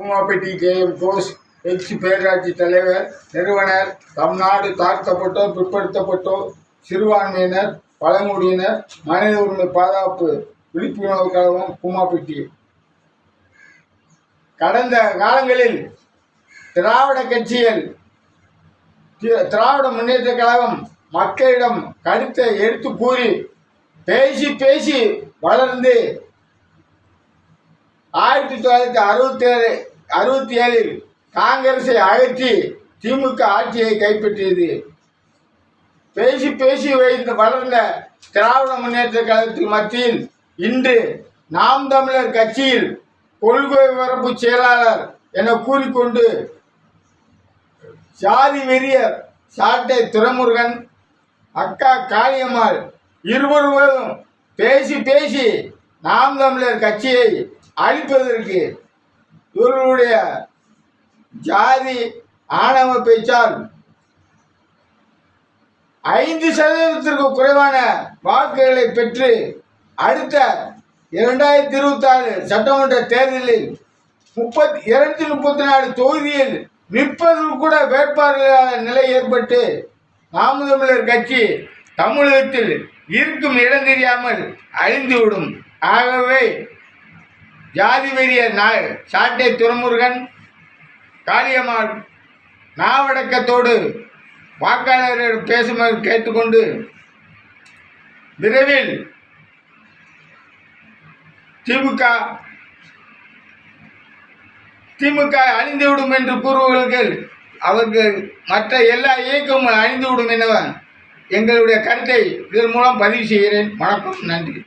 உமாப்பட்டி K M. கோஸ் எச்சி பேராட்சி தலைவர் நிறுவனர் தமிழ்நாடு தாழ்த்தப்பட்டோர் பிற்படுத்தப்பட்டோர் சிறுபான்மையினர் பழங்குடியினர் மனித உரிமை பாதுகாப்பு விழிப்புணர்வு கழகம் பூமாப்பட்டி கடந்த காலங்களில் திராவிட கட்சிகள் தி- திராவிட முன்னேற்ற கழகம் மக்களிடம் கருத்தை எடுத்து கூறி பேசி பேசி வளர்ந்து ஆயிரத்தி தொள்ளாயிரத்தி அறுபத்தேழு அறுபத்தி ஏழில் காங்கிரஸை அகற்றி திமுக ஆட்சியை கைப்பற்றியது. பேசி பேசி வைத்து வளர்ந்த திராவிட முன்னேற்ற கழகத்தின் மத்தியில் இன்று நாம் தமிழர் கட்சியில் கொள்கை பரப்பு செயலாளர் என கூறிக்கொண்டு சாதி வெறியர் சாட்டை துறைமுருகன் அக்கா காளியம்மாள் இருவரும் பேசி பேசி நாம் தமிழர் கட்சியை அழிப்பதற்கு இவர்களுடைய ஜாதி ஆணவ பேச்சால் ஐந்து சதவீதத்திற்கு குறைவான வாக்குகளை பெற்று அடுத்த இரண்டாயிரத்தி இருபத்தி ஆறு சட்டமன்ற தேர்தலில் முப்பத்தி இருநூத்தி முப்பத்தி நாலு தொகுதியில் நிற்பதற்கு கூட வேட்பாளர்களான நிலை ஏற்பட்டு நாம் தமிழர் கட்சி தமிழகத்தில் இருக்கும் இடம் தெரியாமல் அழிந்துவிடும். ஆகவே ஜாதி வெறிய நா சாட்டை துறமுருகன் காளியம்மாள் நாவடக்கத்தோடு வாக்காளர்கள் பேசுமாறு கேட்டுக்கொண்டு விரைவில் திமுக திமுக அழிந்துவிடும் என்று கூறுவர்கள் அவர்கள் மற்ற எல்லா இயக்கமும் அழிந்துவிடும் எனவன் எங்களுடைய கருத்தை இதன் மூலம் பதிவு செய்கிறேன். வணக்கம் நன்றி.